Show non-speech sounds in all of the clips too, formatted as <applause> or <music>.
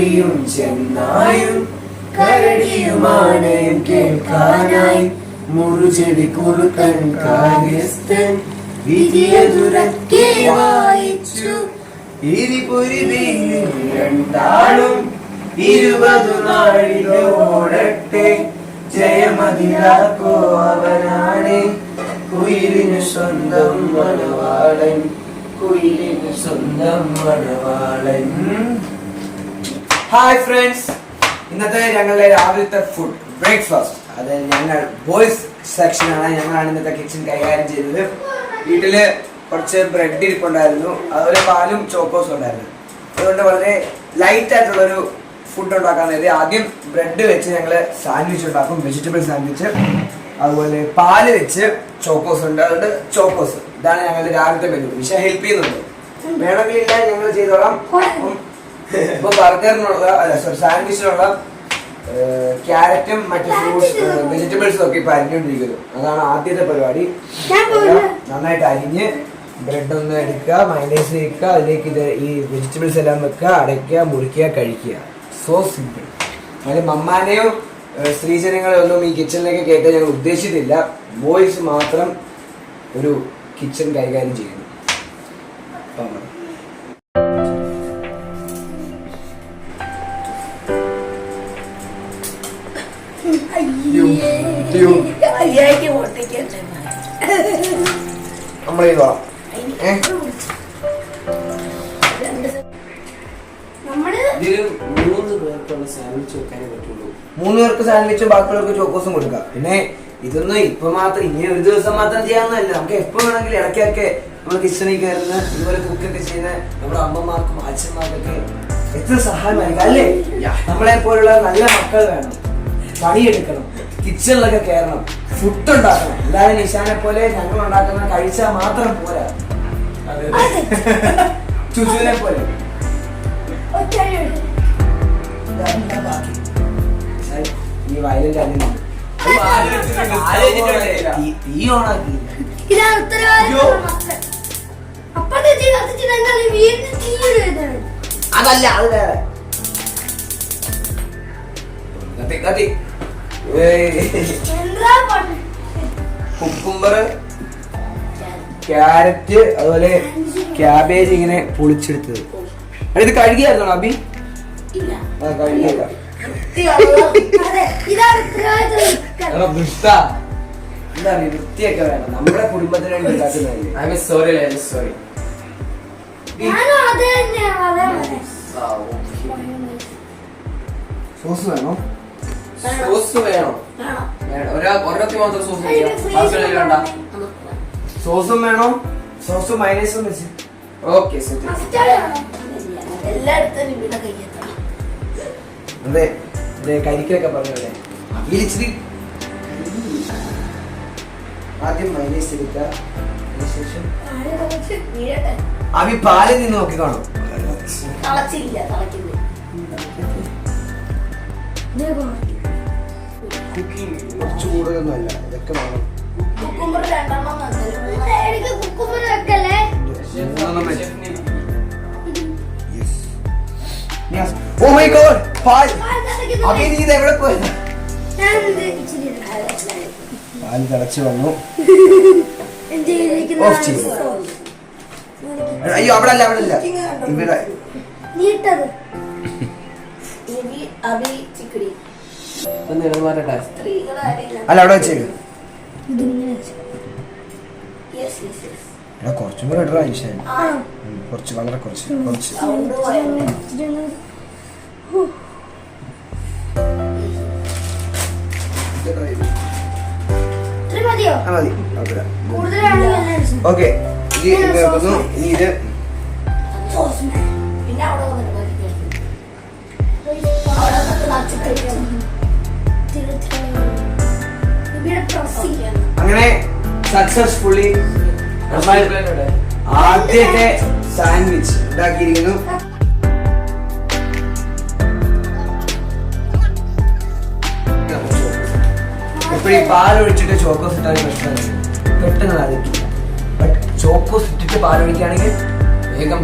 കോഴിയും ചെന്നായും കരടിയുമാണയും കേൾക്കാനായി. മുറുചെടി കുറുക്കൻ കാര്യസ്ഥൻ വിധിയതുരക്കെ വായിച്ചു. ഇരിപൊരി രണ്ടാളും ഇരുപതു നാഴിലോടട്ടെ ജയമതിരാക്കോ അവനാണ്. കുയിലിന് സ്വന്തം മണവാളൻ കുയിലിന് സ്വന്തം മണവാളൻ ഹായ് ഫ്രണ്ട്സ് ഇന്നത്തെ ഞങ്ങളുടെ രാവിലത്തെ ഫുഡ് ബ്രേക്ക്ഫാസ്റ്റ് അത് ഞങ്ങൾ ബോയ്സ് സെക്ഷനാണ് ഞങ്ങളാണ് ഇന്നത്തെ കിച്ചൺ കൈകാര്യം ചെയ്തത് വീട്ടിൽ കുറച്ച് ബ്രെഡ് ഇരിപ്പുണ്ടായിരുന്നു. അതുപോലെ പാലും ചോക്കോസും ഉണ്ടായിരുന്നു. അതുകൊണ്ട് വളരെ ലൈറ്റ് ആയിട്ടുള്ളൊരു ഫുഡ് ഉണ്ടാക്കാൻ അതായത് ആദ്യം ബ്രെഡ് വെച്ച് ഞങ്ങൾ സാൻഡ്വിച്ച് ഉണ്ടാക്കും. വെജിറ്റബിൾ സാൻഡ്വിച്ച് അതുപോലെ പാൽ വെച്ച് ചോക്കോസ് ഉണ്ട്. അതുകൊണ്ട് ചോക്കോസ് ഇതാണ് ഞങ്ങളുടെ രാവിലത്തെ മെനു വിഷ ഹെൽപ്പ് ചെയ്യുന്നുണ്ട്. വേണമെങ്കിൽ ഇല്ല ഞങ്ങൾ ചെയ്തോളാം. ഇപ്പൊ ബർഗറിനുള്ള അല്ല സോറി സാൻഡ്വിച്ചിനുള്ള ക്യാരറ്റും മറ്റു ഫ്രൂട്ട്സ് വെജിറ്റബിൾസും ഒക്കെ ഇപ്പൊ അരിഞ്ഞുകൊണ്ടിരിക്കുന്നു അതാണ് ആദ്യത്തെ പരിപാടി. നന്നായിട്ട് അരിഞ്ഞ് ബ്രെഡ് ഒന്ന് എടുക്കുക മൈനേസ് വെക്കുക അതിലേക്ക് ഇത് ഈ വെജിറ്റബിൾസ് എല്ലാം വെക്കുക അടയ്ക്കുക മുറിക്കുക കഴിക്കുക. സോ സിമ്പിൾ അതിൽ മമ്മാനെയോ സ്ത്രീജനങ്ങളെ ഒന്നും ഈ കിച്ചണിലേക്ക് കയറ്റാൻ ഞങ്ങൾ ഉദ്ദേശിച്ചിട്ടില്ല. ബോയ്സ് മാത്രം ഒരു കിച്ചൺ കൈകാര്യം ചെയ്യുന്നു. അപ്പം അങ്ങനെ. യ്യോ. അയ്യായിക്ക് പൊട്ടിക്കട്ടെ നമ്മൾ മൂന്ന് പേർക്കുള്ള സാൻഡ്വിച്ച് വെക്കാനേ പറ്റുള്ളൂ. മൂന്ന് പേർക്ക് സാൻഡ്വിച്ചും ബാക്കിയുള്ളവർക്ക് ചോക്കോസും കൊടുക്കാം. പിന്നെ ഇതൊന്നും ഇപ്പൊ മാത്രം ഇനി ഒരു ദിവസം മാത്രം ചെയ്യാവുന്നതല്ല. നമുക്ക് എപ്പോ വേണമെങ്കിലും ഇടയ്ക്കൊക്കെ നമ്മൾ കിച്ചണിൽ കയറുന്ന ഇതുപോലെ കുക്കൊക്കെ ചെയ്യുന്ന നമ്മുടെ അമ്മമാർക്കും അച്ഛന്മാർക്കൊക്കെ എത്ര സഹായമായിരിക്കും അല്ലേ? നമ്മളെ പോലുള്ള നല്ല മക്കൾ വേണം. പണിയെടുക്കണം. കിച്ചണിലൊക്കെ കയറണം ഫുഡ് ഉണ്ടാക്കണം. എല്ലാവരും നിശാനെ പോലെ ഞങ്ങൾ ഉണ്ടാക്കുന്ന കഴിച്ചാൽ മാത്രം പോരാ. <laughs> ചുചുവിനെ പോലെ. ഈ വയലന്റ് തീ- ഓണാക്കി. ഇതാണ് അപ്പത്തെ വീണ്ടും തീയുടെ അതല്ല അത് വേറെ. കത്തി കത്തി. കുക്കുംബർ ക്യാരറ്റ് അതുപോലെ ക്യാബേജ് ഇങ്ങനെ പൊളിച്ചെടുത്തത്. ഇത് കഴുകിയായിരുന്നോ അബി. എന്താ പറയുക വൃത്തിയൊക്കെ വേണം. നമ്മുടെ കുടുംബത്തിന് വേണ്ടി ഉണ്ടാക്കുന്നതല്ലേ I sorry I sorry. Sauce വേണോ? സോസ് വേണോ ഒരാ ഒരൊക്കെ മാത്രം സോസ് വേണ്ട സോസും വേണോ സോസും മൈനസും വെച്ച് ഓക്കെ സെറ്റ് അതെ അതെ കരിക്കലൊക്കെ പറഞ്ഞല്ലേ അവിയിലിച്ചിരി ആദ്യം മൈനസ് എടുക്കുക അതിനുശേഷം അവി പാലിൽ നിന്ന് നോക്കിക്കോണം തളച്ചില്ല തളയ്ക്കുന്നു കുക്കിംഗ് കുറച്ച് കൂടുതലൊന്നും അല്ല ഇതൊക്കെ വേണം. ഓ മൈ ഗോഡ് പാൽ പാൽ. തിളയ്ക്കുന്നു. അഭി നീ ഇത് എവിടെ പോയി? ഞാനിത് ഇച്ചിരി ഇടാം. പാൽ തിളച്ച് വന്നു. എന്ത് ചെയ്തിരിക്കുന്ന? ഓഫ് ചെയ്തു. അയ്യോ അവിടെ അല്ല അവിടെ അല്ല. ഇവിടെ. നീട്ടത്. <laughs> അഭി ചിക്കടി. അല്ല അവിടെ വെച്ചേക്ക്. എടാ കുറച്ചും കൂടെ ഇടറാ ഈശാൻ കുറച്ച് വളരെ കുറച്ച് കുറച്ച്. മതി. ഓക്കെ. ഇനി ഇത് പിന്നെ അവിടെ അങ്ങനെ സക്സസ്ഫുള്ളി നമ്മൾ ആദ്യത്തെ സാൻഡ്വിച്ച് ഉണ്ടാക്കിയിരിക്കുന്നു. എപ്പോഴും പാലൊഴിച്ചിട്ട് ചോക്കോസ് ഇട്ടാൽ പ്രശ്നമില്ല. പെട്ടെന്ന് അറിയിക്കില്ല ബട്ട് ചോക്കോസ് ഇട്ടിട്ട് പാലൊഴിക്കുകയാണെങ്കിൽ വേഗം.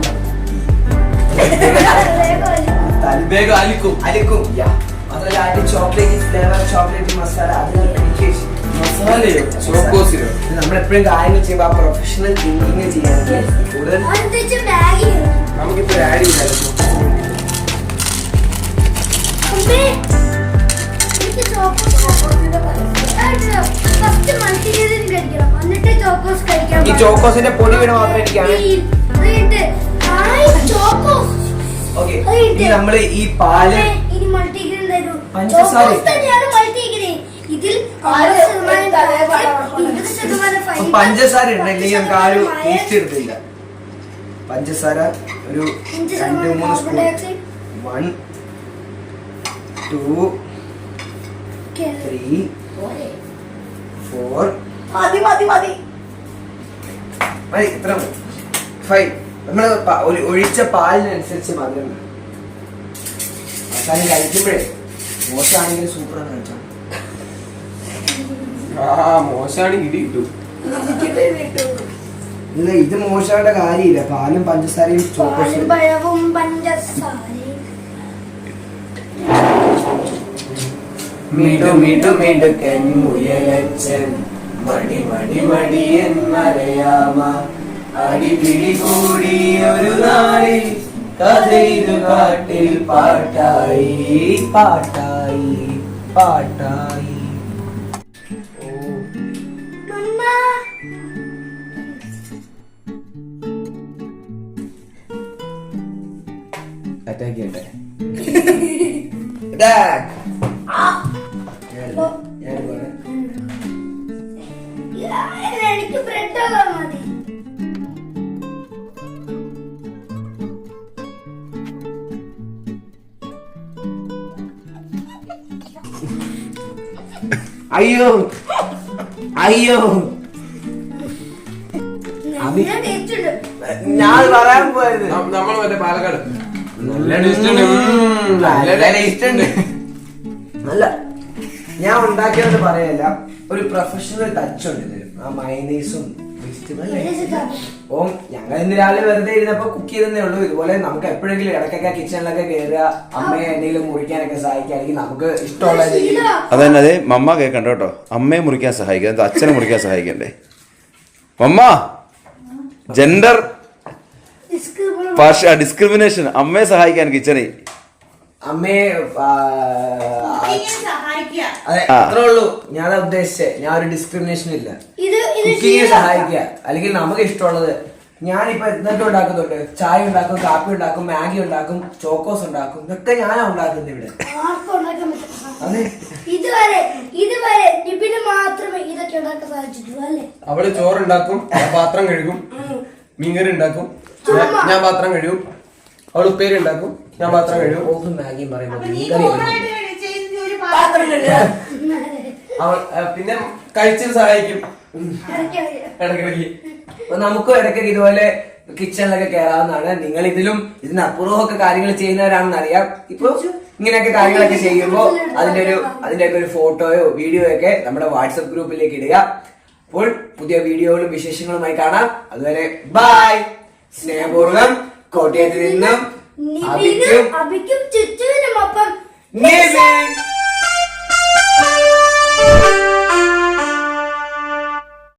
വേഗം അലിക്കും. അലിക്കും. മാത്രമല്ല അതിന്റെ ചോക്ലേറ്റ് ഫ്ലേവർ ചോക്ലേറ്റ് മസാല അതിനൊരു എനിക്ക് മസാലയോ? ചോക്കോസിലോ? നമ്മളെപ്പോഴും കാര്യങ്ങൾ ചെയ്യുമ്പോൾ ആ പ്രൊഫഷണൽ തിങ്കിങ് ചെയ്യാൻ കൂടുതൽ അടുത്ത മാഗി നമുക്കിപ്പോ ആഡ് കഴിക്കണം. ഈ ചോക്കോസിന്റെ പൊടി വീട് മാത്രം എനിക്കാണ്. ഓക്കെ നമ്മൾ ഈ പാൽ പഞ്ചസാര. ഇതിൽ പഞ്ചസാര ഉണ്ടെങ്കിൽ നമുക്ക് ആ ഒരു ടേസ്റ്റ് എടുത്തില്ല. പഞ്ചസാര ഒരു രണ്ട് മൂന്ന് spoon. One two three. Four മതി മതി മതി. മതി ഇത്ര ഫൈവ് നമ്മൾ ഒഴിച്ച പാലിനനുസരിച്ച് മാത്രം. അവസാനം കഴിക്കുമ്പോഴേ മോശമാണെങ്കിൽ സൂപ്പറാണ് കഴിച്ചാൽ ആ മോശമാണ് ഇടി കിട്ടും ഇല്ല ഇത് മോശമായിട്ട് കാര്യമില്ല. പാലും പഞ്ചസാരയും പാലും ചോക്കോസും പഴവും പഞ്ചസാരയും. മിടു മിടു മിടുക്കൻ മുയലച്ചൻ മടി മടി മടി എന്നറിയാമ. അടിപിടി കൂടി ഒരു നാളിൽ കഥയിതു കാട്ടിൽ പാട്ടായി പാട്ടായി പാട്ടായി. അറ്റാക്ക് ചെയ്യട്ടെ എനിക്ക് ബ്രെഡ് മതി. അയ്യോ. അയ്യോ. ഞാൻ പറയാൻ പോയത്. നമ്മൾ മറ്റേ പാലക്കാട്. നല്ല ടേസ്റ്റ് ഉണ്ട്. ഉം, നല്ല ടേസ്റ്റ് ഉണ്ട് ഞാൻ ഉണ്ടാക്കിയത് പറയല്ല. ഒരു പ്രൊഫഷണൽ ടച്ച് ഉണ്ട് ഇതിന് ആ മൈനീസും ഓ ഞങ്ങൾ ഇന്ന് രാവിലെ വെറുതെ ഇരുന്നപ്പോ കുക്ക് ചെയ്തേ ഉള്ളൂ. ഇതുപോലെ നമുക്ക് എപ്പോഴെങ്കിലും ഇടയ്ക്കൊക്കെ കിച്ചണിലൊക്കെ കയറുക അമ്മയെ എന്തെങ്കിലും മുറിക്കാനൊക്കെ സഹായിക്കുകയാണെങ്കിൽ നമുക്ക് ഇഷ്ടമുള്ള ചെയ്യും അതന്നെ അതെ മമ്മ കേൾക്കണ്ട കേട്ടോ. അമ്മയെ മുറിക്കാൻ സഹായിക്കുക എന്നിട്ട് അച്ഛനെ മുറിക്കാൻ സഹായിക്കണ്ടേ? മമ്മ ജെൻഡർ ഭാഷ ഡിസ്ക്രിമിനേഷൻ അമ്മയെ സഹായിക്കാൻ കിച്ചണി. അമ്മയെ ആ, അതെ. അത്രേ ഉള്ളൂ. ഞാൻ ഉദ്ദേശിച്ചത് ഞാൻ ഒരു ഡിസ്ക്രിമിനേഷൻ ഇല്ല. കുക്കിങ്ങിന് സഹായിക്കുക. അല്ലെങ്കിൽ നമുക്ക് ഇഷ്ടമുള്ളത്. ഞാനിപ്പോ എന്തൊക്കെ ഉണ്ടാക്കുന്നുണ്ട്? ചായ ഉണ്ടാക്കും കാപ്പി ഉണ്ടാക്കും മാഗി ഉണ്ടാക്കും ചോക്കോസ് ഉണ്ടാക്കും. ഇതൊക്കെ ഞാനാ ഉണ്ടാക്കുന്നത് ഇവിടെ. ഇതുവരെ ഇതുവരെ നിബിന് മാത്രമേ ഇതൊക്കെ ഉണ്ടാക്കാൻ സാധിച്ചിട്ടുള്ളൂ അല്ലേ? അവൾ ചോറുണ്ടാക്കും പാത്രം കഴുകും മീൻകറി ഉണ്ടാക്കും. ഞാൻ- പാത്രം കഴിയും. അവൾ ഉപ്പേരി ഉണ്ടാക്കും. ഞാൻ പാത്രം കഴിയും. മാഗിയും പാത്രം അവൾ പിന്നെ കഴിച്ച് സഹായിക്കും. ഇടയ്ക്കിടയ്ക്ക്. അപ്പൊ നമുക്കും ഇടയ്ക്കൊക്കെ ഇതുപോലെ കിച്ചണിലൊക്കെ കയറാവുന്നതാണ് നിങ്ങൾ ഇതിലും ഇതിന് ഇതിനപ്പുറമൊക്കെ കാര്യങ്ങൾ ചെയ്യുന്നവരാണെന്ന് അറിയാം. ഇപ്പൊ ഇങ്ങനെയൊക്കെ കാര്യങ്ങളൊക്കെ ചെയ്യുമ്പോൾ അതിന്റെ ഒരു അതിന്റെ ഒക്കെ ഒരു ഫോട്ടോയോ വീഡിയോയോ ഒക്കെ നമ്മുടെ വാട്സപ്പ് ഗ്രൂപ്പിലേക്ക് ഇടുക. അപ്പോൾ പുതിയ വീഡിയോകളും വിശേഷങ്ങളുമായി കാണാം. അതുവരെ ബൈ. സ്നേഹപൂർവം കോട്ടയത്ത് നിന്നും അഭിക്കും അഭിക്കും ചുറ്റുവിനും ഒപ്പം നിവിൻ.